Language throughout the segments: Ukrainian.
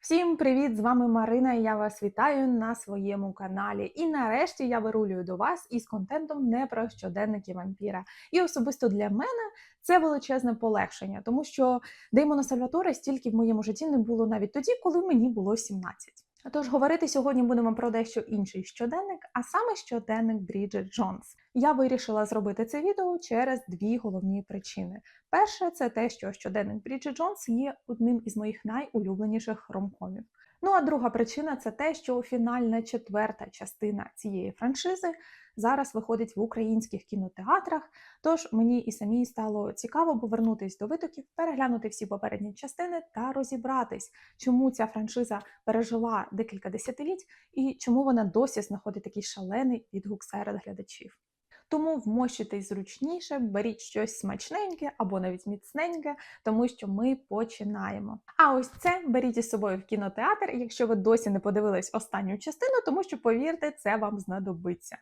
Всім привіт! З вами Марина. і Я вас вітаю на своєму каналі. І нарешті я вирулюю до вас із контентом не про щоденники вампіра. І особисто для мене це величезне полегшення, тому що Деймона Сальватора стільки в моєму житті не було навіть тоді, коли мені було 17. Тож говорити сьогодні будемо про дещо інший щоденник, а саме щоденник Бріджит Джонс. Я вирішила зробити це відео через дві головні причини. Перше, це те, що щоденник Бріджит Джонс є одним із моїх найулюбленіших ромкомів. Ну а друга причина це те, що фінальна четверта частина цієї франшизи зараз виходить в українських кінотеатрах. Тож мені і самій стало цікаво повернутись до витоків, переглянути всі попередні частини та розібратись, чому ця франшиза пережила декілька десятиліть і чому вона досі знаходить такий шалений відгук серед глядачів. Тому вмощуйтесь зручніше, беріть щось смачненьке або навіть міцненьке, тому що ми починаємо. А ось це беріть із собою в кінотеатр, якщо ви досі не подивились останню частину, тому що повірте, це вам знадобиться.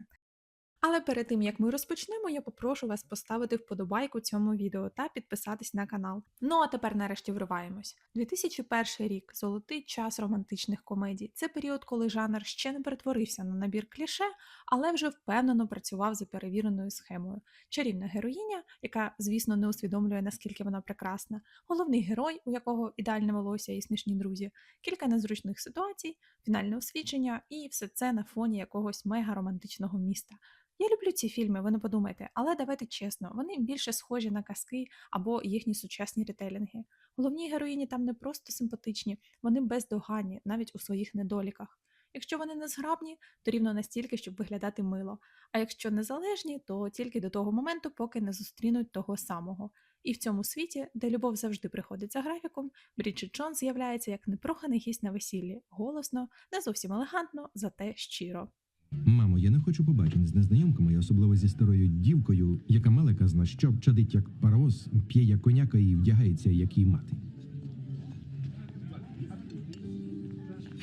Але перед тим як ми розпочнемо, я попрошу вас поставити вподобайку цьому відео та підписатись на канал. Ну а тепер нарешті вриваємось. 2001 рік золотий час романтичних комедій. Це період, коли жанр ще не перетворився на набір кліше, але вже впевнено працював за перевіреною схемою. Чарівна героїня, яка, звісно, не усвідомлює, наскільки вона прекрасна, головний герой, у якого ідеальне волосся і смішні друзі, кілька незручних ситуацій, фінальне освічення, і все це на фоні якогось мега романтичного міста. Я люблю ці фільми, ви не подумайте, але давайте чесно, вони більше схожі на казки або їхні сучасні ретелінги. Головні героїні там не просто симпатичні, вони бездоганні, навіть у своїх недоліках. Якщо вони не зграбні, то рівно настільки, щоб виглядати мило. А якщо незалежні, то тільки до того моменту, поки не зустрінуть того самого. І в цьому світі, де любов завжди приходить за графіком, Бріджит Джонс з'являється як непроханий гість на весіллі, голосно, не зовсім елегантно, зате щиро. Мамо, я не хочу побачень з незнайомками, особливо зі старою дівкою, яка мала казна, що чадить як паровоз, п'є як коняка і вдягається, як її мати.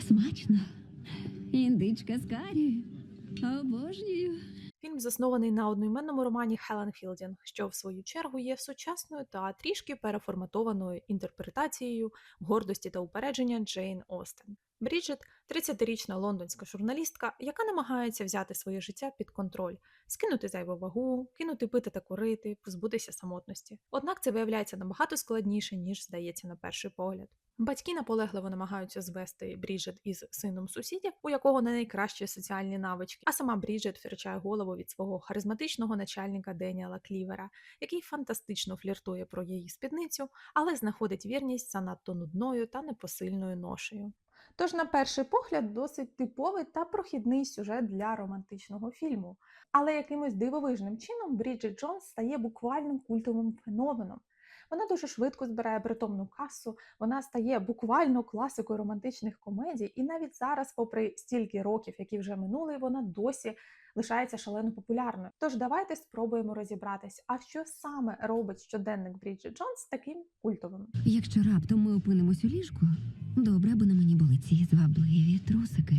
Смачно. Індичка з карі. Обожнюю. Фільм заснований на одноіменному романі Хелен Філдінг, що в свою чергу є сучасною та трішки переформатованою інтерпретацією гордості та упередження Джейн Остен. Бріджит 30-річна лондонська журналістка, яка намагається взяти своє життя під контроль, скинути зайву вагу, кинути пити та курити, позбутися самотності. Однак це виявляється набагато складніше, ніж здається на перший погляд. Батьки наполегливо намагаються звести Бріджит із сином сусідів, у якого не найкращі соціальні навички, а сама Бріджит втрачає голову від свого харизматичного начальника Деніела Клівера, який фантастично фліртує про її спідницю, але знаходить вірність занадто нудною та непосильною ношею. Тож, на перший погляд, досить типовий та прохідний сюжет для романтичного фільму. Але якимось дивовижним чином Бріджит Джонс стає буквальним культовим феноменом. Вона дуже швидко збирає притомну касу, вона стає буквально класикою романтичних комедій, і навіть зараз, попри стільки років, які вже минули, вона досі лишається шалено популярною. Тож давайте спробуємо розібратись, а що саме робить щоденник Бріджит Джонс таким культовим. Якщо раптом ми опинимось у ліжку, добре, аби на мені були ці звабливі трусики.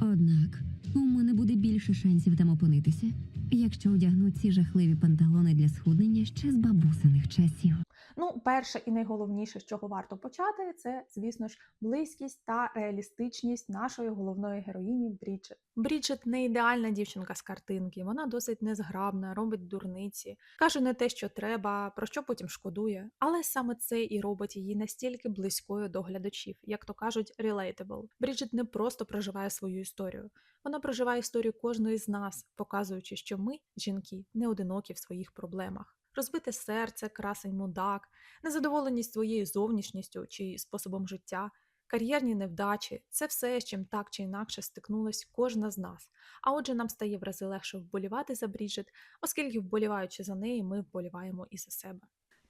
Однак у мене буде більше шансів там опинитися, якщо одягну ці жахливі панталони для схуднення ще з бабусиних часів. Ну, перше і найголовніше, з чого варто почати, це, звісно ж, близькість та реалістичність нашої головної героїні Бріджит. Бріджит не ідеальна дівчинка з картинки, вона досить незграбна, робить дурниці, каже не те, що треба, про що потім шкодує. Але саме це і робить її настільки близькою до глядачів, як то кажуть, relatable. Бріджит не просто проживає свою історію, вона проживає історію кожної з нас, показуючи, що ми, жінки, не одинокі в своїх проблемах розбите серце, красень мудак, незадоволеність своєю зовнішністю чи способом життя, кар'єрні невдачі це все, з чим так чи інакше стикнулась кожна з нас. А отже, нам стає в рази легше вболівати за Бріджит, оскільки, вболіваючи за неї, ми вболіваємо і за себе.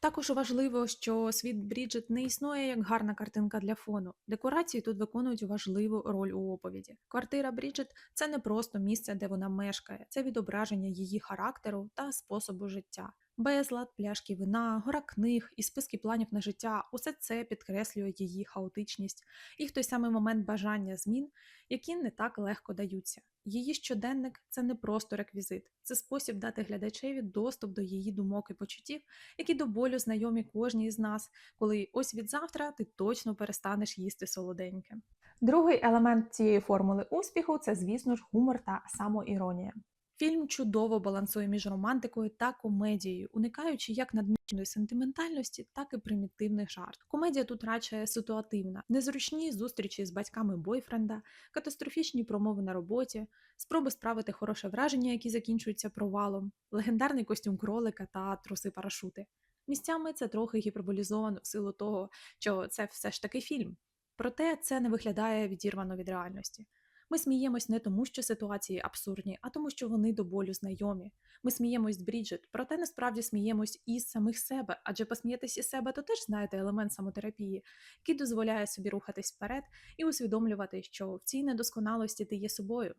Також важливо, що світ Бріджит не існує як гарна картинка для фону. Декорації тут виконують важливу роль у оповіді. Квартира Бріджит це не просто місце, де вона мешкає, це відображення її характеру та способу життя. Безлад, пляшки вина, гора книг і списки планів на життя усе це підкреслює її хаотичність і в той самий момент бажання змін, які не так легко даються. Її щоденник це не просто реквізит, це спосіб дати глядачеві доступ до її думок і почуттів, які до болю знайомі кожній з нас, коли ось від завтра ти точно перестанеш їсти солоденьке. Другий елемент цієї формули успіху це, звісно ж, гумор та самоіронія. Фільм чудово балансує між романтикою та комедією, уникаючи як надмірної сентиментальності, так і примітивних жарт. Комедія тут радше ситуативна, незручні зустрічі з батьками бойфренда, катастрофічні промови на роботі, спроби справити хороше враження, які закінчуються провалом, легендарний костюм кролика та труси парашути. Місцями це трохи гіперболізовано в силу того, що це все ж таки фільм. Проте це не виглядає відірвано від реальності. Ми сміємось не тому, що ситуації абсурдні, а тому, що вони до болю знайомі. Ми сміємось з Бріджит, проте насправді сміємось із самих себе, адже посміятись із себе то теж знаєте елемент самотерапії, який дозволяє собі рухатись вперед і усвідомлювати, що в цій недосконалості ти є собою.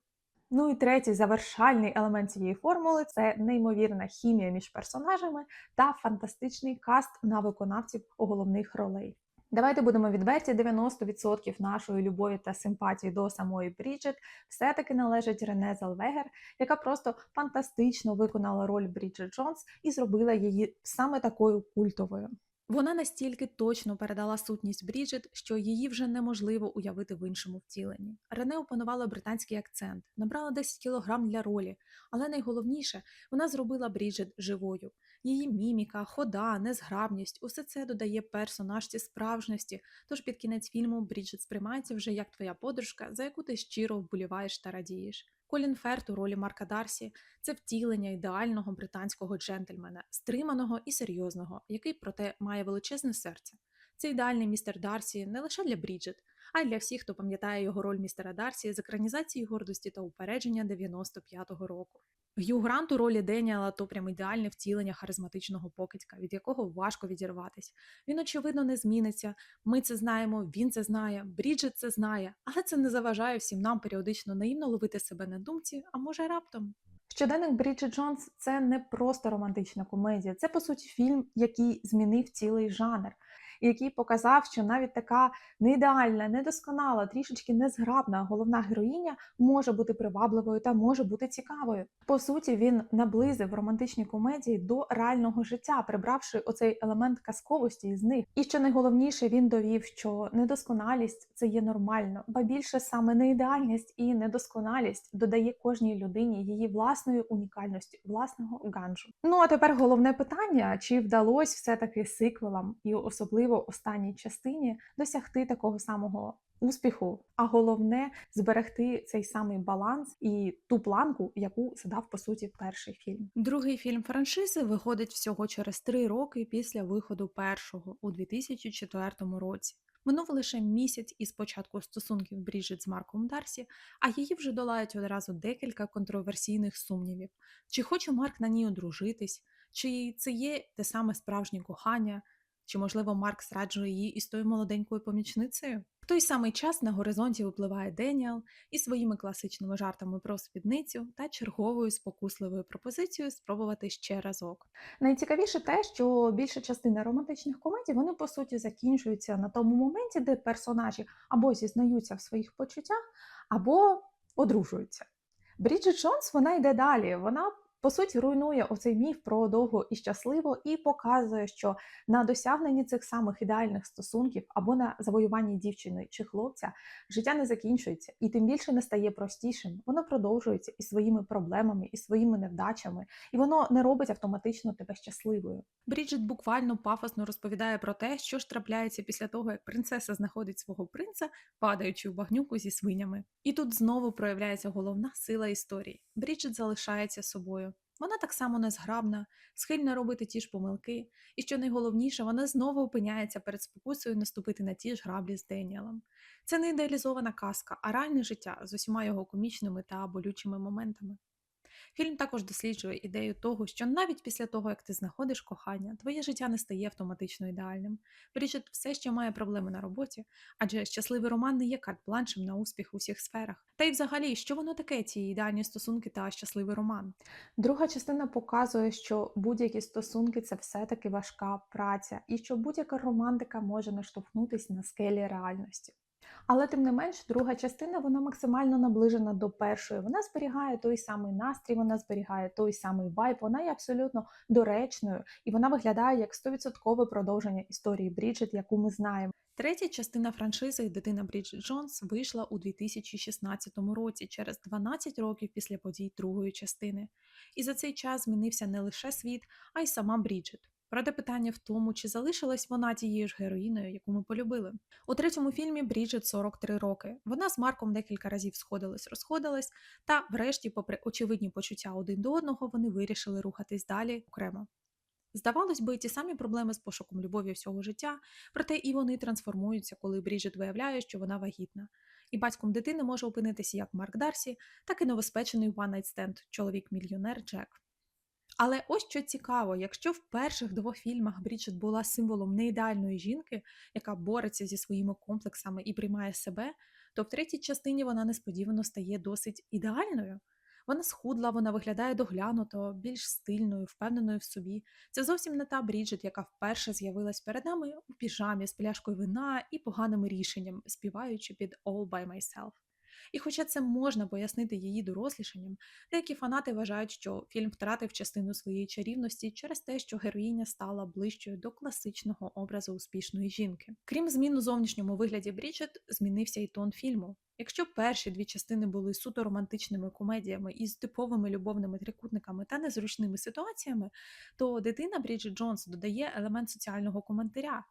Ну і третій завершальний елемент цієї формули це неймовірна хімія між персонажами та фантастичний каст на виконавців головних ролей. Давайте будемо відверті, 90% нашої любові та симпатії до самої Бріджит все-таки належить Рене Зелвегер, яка просто фантастично виконала роль Бріджит Джонс і зробила її саме такою культовою. Вона настільки точно передала сутність Бріджит, що її вже неможливо уявити в іншому втіленні. Рене опанувала британський акцент, набрала 10 кілограм для ролі, але найголовніше, вона зробила Бріджит живою. Її міміка, хода, незграбність усе це додає персонажці справжності. Тож під кінець фільму Бріджит сприймається вже як твоя подружка, за яку ти щиро вболіваєш та радієш. Колін Ферт у ролі Марка Дарсі це втілення ідеального британського джентльмена, стриманого і серйозного, який проте має величезне серце. Це ідеальний містер Дарсі не лише для Бріджит, а й для всіх, хто пам'ятає його роль містера Дарсі з екранізації гордості та упередження 95-го року. Г'ю Грант у ролі Деніела то прям ідеальне втілення харизматичного покидька, від якого важко відірватись. Він, очевидно, не зміниться. Ми це знаємо, він це знає, Бріджит це знає, але це не заважає всім нам періодично наївно ловити себе на думці, а може раптом. Щоденник Бріджит Джонс це не просто романтична комедія, це по суті фільм, який змінив цілий жанр, і який показав, що навіть така не ідеальна, недосконала, трішечки незграбна головна героїня може бути привабливою та може бути цікавою. По суті, він наблизив романтичні комедії до реального життя, прибравши оцей елемент казковості із них. І що найголовніше, він довів, що недосконалість це є нормально, ба більше саме неідеальність і недосконалість додає кожній людині її власної унікальності, власного ганжу. Ну а тепер головне питання: чи вдалося все-таки сиквелам і особливо останній частині досягти такого самого успіху, а головне зберегти цей самий баланс і ту планку, яку задав по суті перший фільм. Другий фільм франшизи виходить всього через три роки після виходу першого у 2004 році. Минув лише місяць із початку стосунків Бріджит з Марком Дарсі, а її вже долають одразу декілька контроверсійних сумнівів: чи хоче Марк на ній одружитись, чи це є те саме справжнє кохання, чи, можливо, Марк зраджує її із тою молоденькою помічницею? В той самий час на горизонті випливає Деніел із своїми класичними жартами про спідницю та черговою спокусливою пропозицією спробувати ще разок. Найцікавіше те, що більша частина романтичних комедій вони по суті закінчуються на тому моменті, де персонажі або зізнаються в своїх почуттях, або одружуються. Бріджит Джонс вона йде далі. Вона по суті руйнує оцей міф про довго і щасливо і показує, що на досягненні цих самих ідеальних стосунків або на завоюванні дівчини чи хлопця життя не закінчується і тим більше не стає простішим. Воно продовжується і своїми проблемами, і своїми невдачами, і воно не робить автоматично тебе щасливою. Бріджит буквально пафосно розповідає про те, що ж трапляється після того, як принцеса знаходить свого принца, падаючи в багнюку зі свинями. І тут знову проявляється головна сила історії. Бріджит залишається собою. Вона так само незграбна, схильна робити ті ж помилки, і що найголовніше, вона знову опиняється перед спокусою наступити на ті ж граблі з Деніелом. Це не ідеалізована казка, а реальне життя з усіма його комічними та болючими моментами. Фільм також досліджує ідею того, що навіть після того, як ти знаходиш кохання, твоє життя не стає автоматично ідеальним. Бріджит все ще має проблеми на роботі, адже щасливий роман не є карт-бланшем на успіх у всіх сферах. Та й взагалі, що воно таке, ці ідеальні стосунки та щасливий роман? Друга частина показує, що будь-які стосунки це все-таки важка праця, і що будь-яка романтика може наштовхнутися на скелі реальності. Але тим не менш, друга частина вона максимально наближена до першої. Вона зберігає той самий настрій, вона зберігає той самий вайб, вона є абсолютно доречною, і вона виглядає як 100% продовження історії Бріджит, яку ми знаємо. Третя частина франшизи Дитина Бріджит Джонс вийшла у 2016 році, через 12 років після подій другої частини. І за цей час змінився не лише світ, а й сама Бріджит. Проте питання в тому, чи залишилась вона тією ж героїною, яку ми полюбили. У третьому фільмі Бріджит 43 роки. Вона з Марком декілька разів сходилась, розходилась, та, врешті, попри очевидні почуття один до одного, вони вирішили рухатись далі окремо. Здавалось би, ті самі проблеми з пошуком любові всього життя, проте і вони трансформуються, коли Бріджит виявляє, що вона вагітна. І батьком дитини може опинитися як Марк Дарсі, так і новоспечений One Night Stand чоловік-мільйонер Джек. Але ось що цікаво, якщо в перших двох фільмах Бріджит була символом неідеальної жінки, яка бореться зі своїми комплексами і приймає себе, то в третій частині вона несподівано стає досить ідеальною. Вона схудла, вона виглядає доглянуто, більш стильною, впевненою в собі. Це зовсім не та Бріджит, яка вперше з'явилась перед нами у піжамі з пляшкою вина і поганими рішенням, співаючи під All by Myself. І хоча це можна пояснити її дорослішанням, деякі фанати вважають, що фільм втратив частину своєї чарівності через те, що героїня стала ближчою до класичного образу успішної жінки. Крім змін у зовнішньому вигляді Бріджит, змінився і тон фільму. Якщо перші дві частини були суто романтичними комедіями із типовими любовними трикутниками та незручними ситуаціями, то дитина Бріджит Джонс додає елемент соціального коментаря.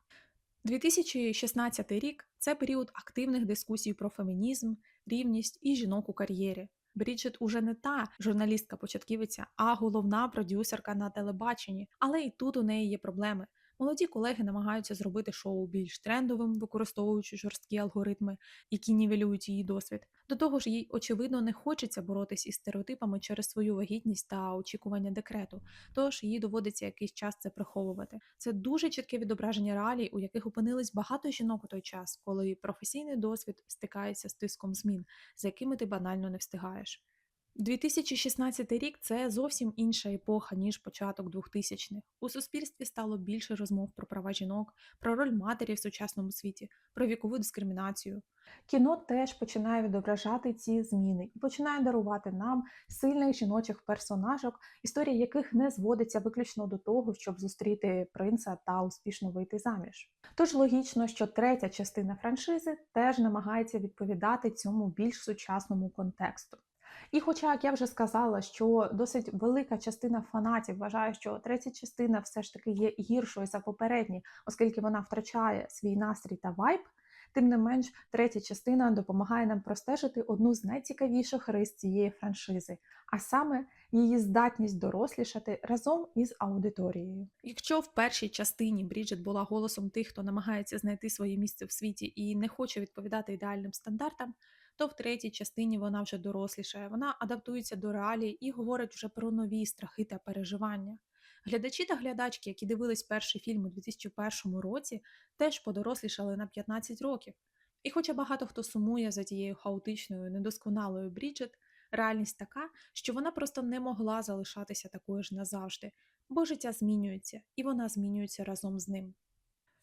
2016 рік це період активних дискусій про фемінізм, рівність і жінок у кар'єрі. Бріджит уже не та журналістка-початківиця, а головна продюсерка на телебаченні. Але і тут у неї є проблеми. Молоді колеги намагаються зробити шоу більш трендовим, використовуючи жорсткі алгоритми, які нівелюють її досвід. До того ж, їй очевидно не хочеться боротись із стереотипами через свою вагітність та очікування декрету, тож їй доводиться якийсь час це приховувати. Це дуже чітке відображення реалій, у яких опинились багато жінок у той час, коли професійний досвід стикається з тиском змін, за якими ти банально не встигаєш. 2016 рік це зовсім інша епоха, ніж початок 2000-х. У суспільстві стало більше розмов про права жінок, про роль матері в сучасному світі, про вікову дискримінацію. Кіно теж починає відображати ці зміни і починає дарувати нам сильних жіночих персонажок, історія яких не зводиться виключно до того, щоб зустріти принца та успішно вийти заміж. Тож логічно, що третя частина франшизи теж намагається відповідати цьому більш сучасному контексту. І хоча, як я вже сказала, що досить велика частина фанатів вважає, що третя частина все ж таки є гіршою за попередні, оскільки вона втрачає свій настрій та вайб, тим не менш, третя частина допомагає нам простежити одну з найцікавіших рис цієї франшизи, а саме її здатність дорослішати разом із аудиторією. Якщо в першій частині Бріджит була голосом тих, хто намагається знайти своє місце в світі і не хоче відповідати ідеальним стандартам, то в третій частині вона вже дорослішає, вона адаптується до реалій і говорить вже про нові страхи та переживання. Глядачі та глядачки, які дивились перший фільм у 2001 році, теж подорослішали на 15 років. І хоча багато хто сумує за тією хаотичною, недосконалою Бріджит, реальність така, що вона просто не могла залишатися такою ж назавжди, бо життя змінюється, і вона змінюється разом з ним.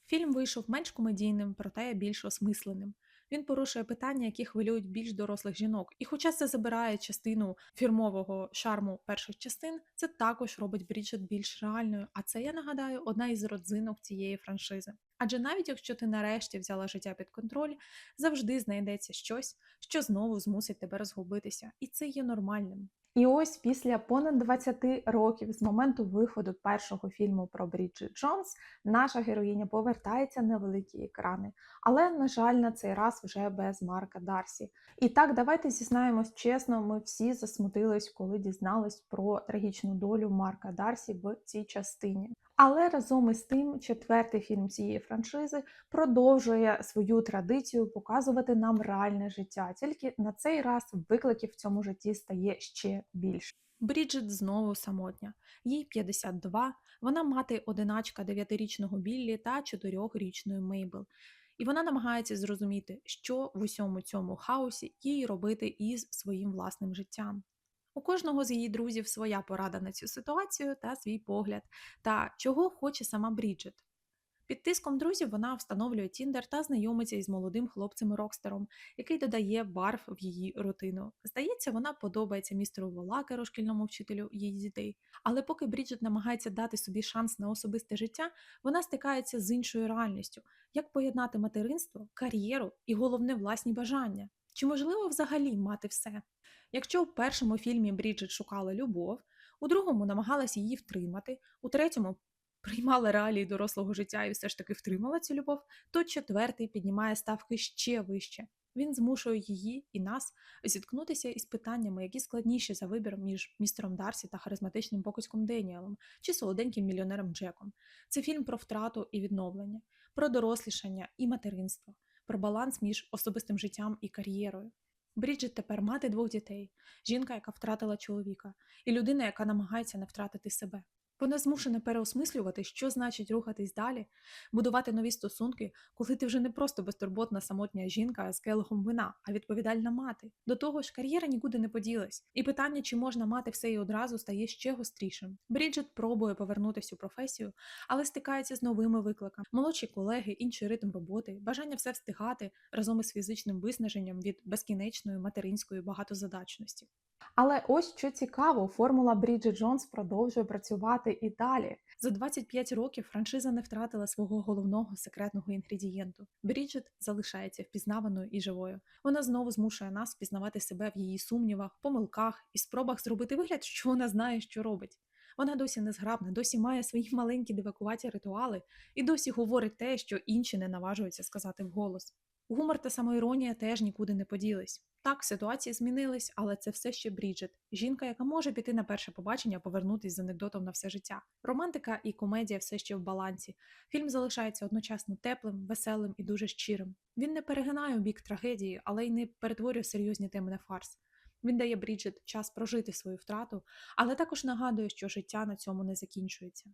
Фільм вийшов менш комедійним, проте більш осмисленим. Він порушує питання, які хвилюють більш дорослих жінок. І хоча це забирає частину фірмового шарму перших частин, це також робить Бріджит більш реальною. А це, я нагадаю, одна із родзинок цієї франшизи. Адже навіть якщо ти нарешті взяла життя під контроль, завжди знайдеться щось, що знову змусить тебе розгубитися, і це є нормальним. І ось після понад 20 років з моменту виходу першого фільму про Бріджит Джонс наша героїня повертається на великі екрани, але, на жаль, на цей раз вже без Марка Дарсі. І так, давайте зізнаємось чесно, ми всі засмутились, коли дізнались про трагічну долю Марка Дарсі в цій частині. Але разом із тим, четвертий фільм цієї франшизи продовжує свою традицію показувати нам реальне життя. Тільки на цей раз викликів в цьому житті стає ще більше. Бріджит знову самотня. Їй 52, вона мати одиначка 9-річного Біллі та 4-річної Мейбл. І вона намагається зрозуміти, що в усьому цьому хаосі їй робити із своїм власним життям. У кожного з її друзів своя порада на цю ситуацію та свій погляд, та чого хоче сама Бріджит. Під тиском друзів вона встановлює Тіндер та знайомиться із молодим хлопцем-рокстером, який додає барв в її рутину. Здається, вона подобається містеру Волакеру, шкільному вчителю її дітей. Але поки Бріджит намагається дати собі шанс на особисте життя, вона стикається з іншою реальністю: як поєднати материнство, кар'єру і головне власні бажання. Чи можливо взагалі мати все? Якщо у першому фільмі Бріджит шукала любов, у другому намагалась її втримати, у третьому приймала реалії дорослого життя і все ж таки втримала цю любов, то четвертий піднімає ставки ще вище. Він змушує її і нас зіткнутися із питаннями, які складніші за вибір між містером Дарсі та харизматичним покоцьком Деніелом чи солоденьким мільйонером Джеком. Це фільм про втрату і відновлення, про дорослішання і материнство, про баланс між особистим життям і кар'єрою. Бріджит тепер мати двох дітей, жінка, яка втратила чоловіка, і людина, яка намагається не втратити себе. Вона змушена переосмислювати, що значить рухатись далі, будувати нові стосунки, коли ти вже не просто безтурботна самотня жінка з келихом вина, а відповідальна мати. До того ж, кар'єра нікуди не поділась, і питання, чи можна мати все і одразу, стає ще гострішим. Бріджит пробує повернутися у професію, але стикається з новими викликами: молодші колеги, інший ритм роботи, бажання все встигати разом із фізичним виснаженням від безкінечної материнської багатозадачності. Але ось що цікаво, формула Бріджит Джонс продовжує працювати і далі. За 25 років франшиза не втратила свого головного секретного інгредієнту. Бріджит залишається впізнаваною і живою. Вона знову змушує нас впізнавати себе в її сумнівах, помилках і спробах зробити вигляд, що вона знає, що робить. Вона досі незграбна, досі має свої маленькі дивакуваті ритуали і досі говорить те, що інші не наважуються сказати вголос. Гумор та самоіронія теж нікуди не поділись. Так, ситуації змінились, але це все ще Бріджит, жінка, яка може піти на перше побачення, повернутись з анекдотом на все життя. Романтика і комедія все ще в балансі. Фільм залишається одночасно теплим, веселим і дуже щирим. Він не перегинає у бік трагедії, але й не перетворює серйозні теми на фарс. Він дає Бріджит час прожити свою втрату, але також нагадує, що життя на цьому не закінчується.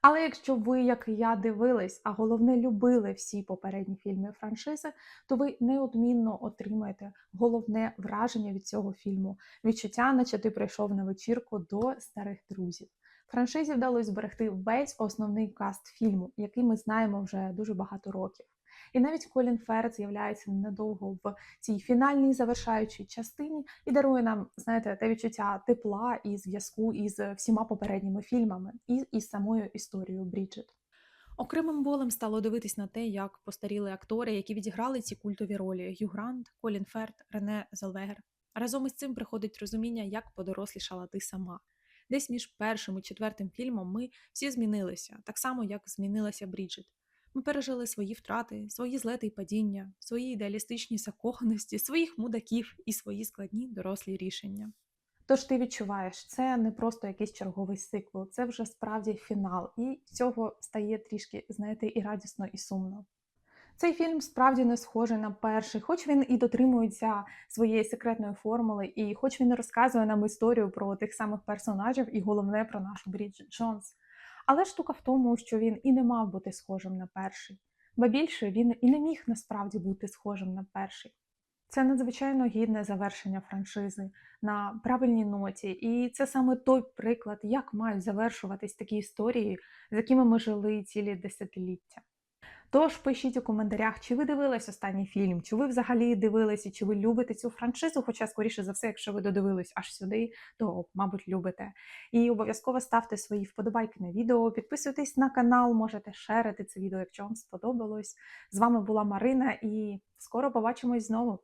Але якщо ви, як і я, дивились, а головне любили всі попередні фільми франшизи, то ви неодмінно отримаєте головне враження від цього фільму відчуття, наче ти прийшов на вечірку до старих друзів. Франшизі вдалося зберегти весь основний каст фільму, який ми знаємо вже дуже багато років. І навіть Колін Ферт з'являється ненадовго в цій фінальній завершаючій частині і дарує нам, знаєте, те відчуття тепла і зв'язку із всіма попередніми фільмами і із самою історією Бріджит. Окремим болем стало дивитись на те, як постаріли актори, які відіграли ці культові ролі: Гью Грант, Колін Ферт, Рене Зелвегер. Разом із цим приходить розуміння, як подорослішала ти сама. Десь між першим і четвертим фільмом ми всі змінилися, так само як змінилася Бріджит. Ми пережили свої втрати, свої злети й падіння, свої ідеалістичні закоханості, своїх мудаків і свої складні дорослі рішення. Тож ти відчуваєш, це не просто якийсь черговий сиквел, це вже справді фінал, і цього стає трішки, знаєте, і радісно, і сумно. Цей фільм справді не схожий на перший, хоч він і дотримується своєї секретної формули, і хоч він розказує нам історію про тих самих персонажів, і головне про нашу Бріджит Джонс. Але штука в тому, що він і не мав бути схожим на перший, ба більше він і не міг насправді бути схожим на перший. Це надзвичайно гідне завершення франшизи на правильній ноті, і це саме той приклад, як мають завершуватись такі історії, з якими ми жили цілі десятиліття. Тож пишіть у коментарях, чи ви дивились останній фільм, чи ви взагалі дивилися, чи ви любите цю франшизу, хоча, скоріше за все, якщо ви додивились аж сюди, то, мабуть, любите. І обов'язково ставте свої вподобайки на відео, підписуйтесь на канал, можете шерити це відео, якщо вам сподобалось. З вами була Марина, і скоро побачимось знову.